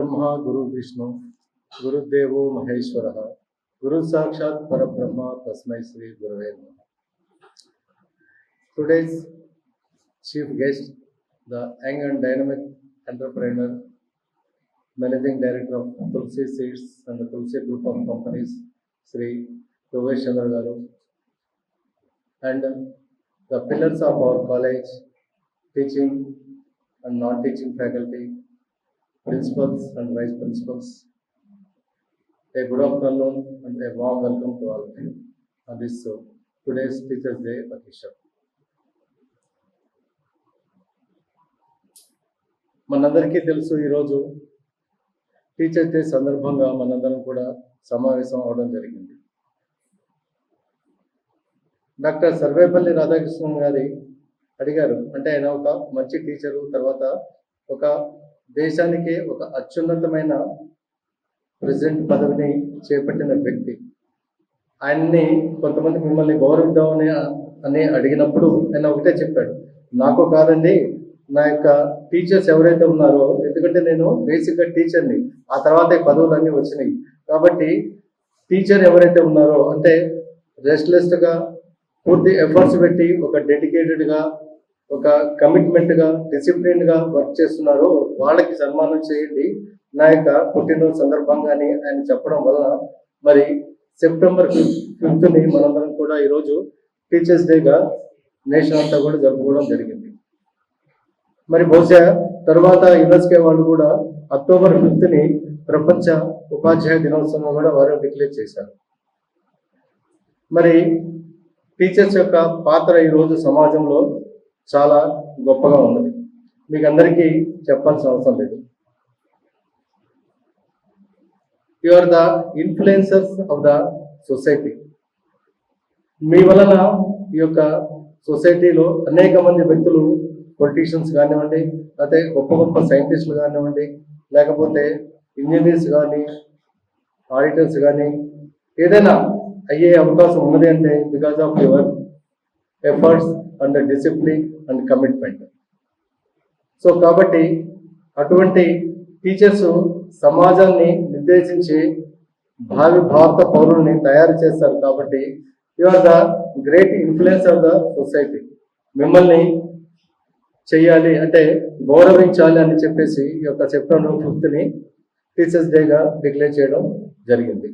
ब्रह्म गुरु विष्णु, गुरुदेव महेश्वर। गुरु साक्षात पर ब्रह्म तस्म श्री Gurav today's chief guest the young and dynamic entrepreneur managing director of Tulsi seeds and Tulsi group of company Shri Yogesh Chandra garu and the of our college teaching and non teaching faculty principals and vice principals. A good afternoon and a warm welcome to all of you on this uh, today's Teachers Day occasion. మనందరికీ తెలుసు ఈరోజు teachers day సందర్భంగా మనందరం కూడా సమావేశం అవడం జరిగింది doctor Sarvepalli Radhakrishnan గారి అడిగారు అంటే ఆయన ఒక మంచి టీచరు తర్వాత ఒక దేశానికి ఒక అత్యున్నతమైన ప్రెసిడెంట్ పదవిని చేపట్టిన వ్యక్తి. ఆయన్ని కొంతమంది మిమ్మల్ని గౌరవిద్దామని అని అడిగినప్పుడు ఆయన ఒకటే చెప్పాడు నాకు కాదండి నా యొక్క టీచర్స్ ఎవరైతే ఉన్నారో ఎందుకంటే నేను బేసిక్గా టీచర్ని ఆ తర్వాత పదవులన్నీ వచ్చినాయి. కాబట్టి టీచర్ ఎవరైతే ఉన్నారో అంటే రెస్ట్లెస్గా పూర్తి ఎఫర్ట్స్ పెట్టి ఒక డెడికేటెడ్గా ఒక కమిట్మెంట్గా డిసిప్లిన్గా వర్క్ చేస్తున్నారో వాళ్ళకి సన్మానం చేయండి. నా యొక్క పుట్టినరోజు సందర్భంగానే ఆయన చెప్పడం వలన మరి సెప్టెంబర్ ఫిఫ్త్ని మనందరం కూడా ఈరోజు టీచర్స్ డేగా నేషన్ అంతా కూడా జరుపుకోవడం జరిగింది. మరి బహుశా తర్వాత యునెస్కే వాళ్ళు కూడా అక్టోబర్ ఫిఫ్త్ని ప్రపంచ ఉపాధ్యాయ దినోత్సవం కూడా వారు డిక్లేర్ చేశారు. మరి టీచర్స్ యొక్క పాత్ర ఈరోజు సమాజంలో చాలా గొప్పగా ఉన్నది మీకు అందరికీ చెప్పాల్సిన అవసరం లేదు. You are the influencers of the society మీ వలన ఈ యొక్క సొసైటీలో అనేక మంది వ్యక్తులు పొలిటీషియన్స్ కానివ్వండి లేకపోతే గొప్ప గొప్ప సైంటిస్టులు కానివ్వండి లేకపోతే ఇంజనీర్స్ కానీ ఆడిటర్స్ కానీ ఏదైనా అయ్యే అవకాశం ఉన్నది అంటే because of your efforts and discipline and commitment so కాబట్టి అటువంటి టీచర్స్ సమాజాన్ని నిర్దేశించి భావి భారత పౌరుల్ని తయారు చేస్తారు కాబట్టి you are the great influence of the society మిమ్మల్ని చెయ్యాలి అంటే గౌరవించాలి అని చెప్పేసి ఈ యొక్క సెప్టెంబర్ ఫిఫ్త్ని టీచర్స్ డేగా డిక్లేర్ చేయడం జరిగింది.